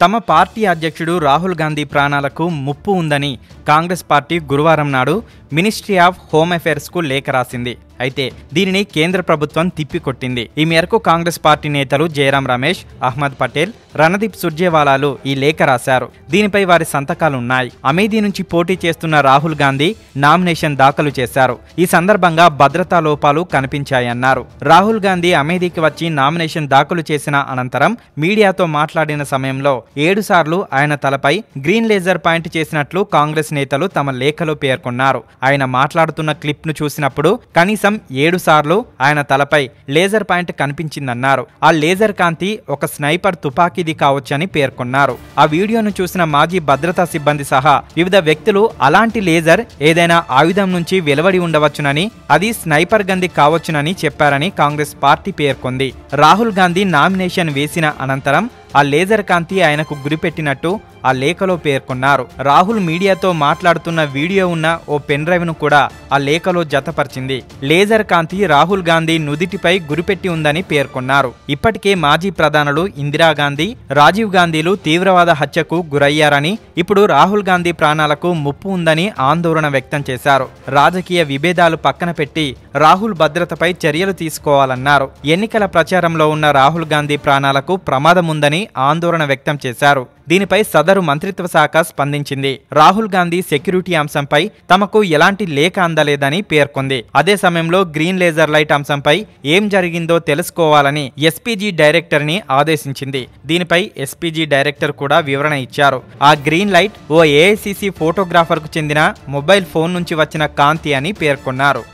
తమ పార్టీ అధ్యక్షుడు రాహుల్ గాంధీ ప్రాణాలకు ముప్పు ఉందని కాంగ్రెస్ పార్టీ గురువారం నాడు మినిస్ట్రీ ఆఫ్ హోమ్ అఫేర్స్కు లేఖ రాసింది. అయితే దీనిని కేంద్ర ప్రభుత్వం తిప్పికొట్టింది. ఈ మేరకు కాంగ్రెస్ పార్టీ నేతలు జయరాం రమేష్ అహ్మద్ పటేల్ రణదీప్ సుర్జేవాలాలు ఈ లేఖ రాశారు. దీనిపై వారి సంతకాలు ఉన్నాయి అమేధీ నుంచి పోటీ చేస్తున్న రాహుల్ గాంధీ నామినేషన్ దాఖలు చేశారు. ఈ సందర్భంగా భద్రతా లోపాలు కనిపించాయన్నారు. రాహుల్ గాంధీ అమేధీకి వచ్చి నామినేషన్ దాఖలు చేసిన అనంతరం మీడియాతో మాట్లాడిన సమయంలో ఏడుసార్లు ఆయన తలపై గ్రీన్ లేజర్ పాయింట్ చేసినట్లు కాంగ్రెస్ నేతలు తమ లేఖలో పేర్కొన్నారు. ఆయన మాట్లాడుతున్న క్లిప్ను చూసినప్పుడు కనీసం ఏడు సార్లు ఆయన తలపై లేజర్ పాయింట్ కనిపించిందన్నారు. ఆ లేజర్ కాంతి ఒక స్నైపర్ తుపాకీది కావచ్చని పేర్కొన్నారు. ఆ వీడియోను చూసిన మాజీ భద్రతా సిబ్బంది సహా వివిధ వ్యక్తులు అలాంటి లేజర్ ఏదైనా ఆయుధం నుంచి వెలువడి ఉండవచ్చునని అది స్నైపర్ గంది కావచ్చునని చెప్పారని కాంగ్రెస్ పార్టీ పేర్కొంది. రాహుల్ గాంధీ నామినేషన్ వేసిన అనంతరం ఆ లేజర్ కాంతి ఆయనకు గురిపెట్టినట్టు ఆ లేఖలో పేర్కొన్నారు. రాహుల్ మీడియాతో మాట్లాడుతున్న వీడియో ఉన్న ఓ పెన్డ్రైవ్ను కూడా ఆ లేఖలో జతపరిచింది. లేజర్ కాంతి రాహుల్ గాంధీ నుదిటిపై గురిపెట్టి ఉందని పేర్కొన్నారు. ఇప్పటికే మాజీ ప్రధానులు ఇందిరాగాంధీ రాజీవ్ గాంధీలు తీవ్రవాద హత్యకు గురయ్యారని ఇప్పుడు రాహుల్ గాంధీ ప్రాణాలకు ముప్పు ఉందని ఆందోళన వ్యక్తం చేశారు. రాజకీయ విభేదాలు పక్కన పెట్టి రాహుల్ భద్రతపై చర్యలు తీసుకోవాలన్నారు. ఎన్నికల ప్రచారంలో ఉన్న రాహుల్ గాంధీ ప్రాణాలకు ప్రమాదం ఉందని ఆందోళన వ్యక్తం చేశారు. దీనిపై సదరు మంత్రిత్వ శాఖ స్పందించింది. రాహుల్ గాంధీ సెక్యూరిటీ అంశంపై తమకు ఎలాంటి లేఖ అందలేదని పేర్కొంది. అదే సమయంలో గ్రీన్ లేజర్ లైట్ అంశంపై ఏం జరిగిందో తెలుసుకోవాలని ఎస్పీజీ డైరెక్టర్ని ఆదేశించింది. దీనిపై ఎస్పీజీ డైరెక్టర్ కూడా వివరణ ఇచ్చారు. ఆ గ్రీన్ లైట్ ఓ ఏఐసిసి ఫోటోగ్రాఫర్కు చెందిన మొబైల్ ఫోన్ నుంచి వచ్చిన కాంతి అని పేర్కొన్నారు.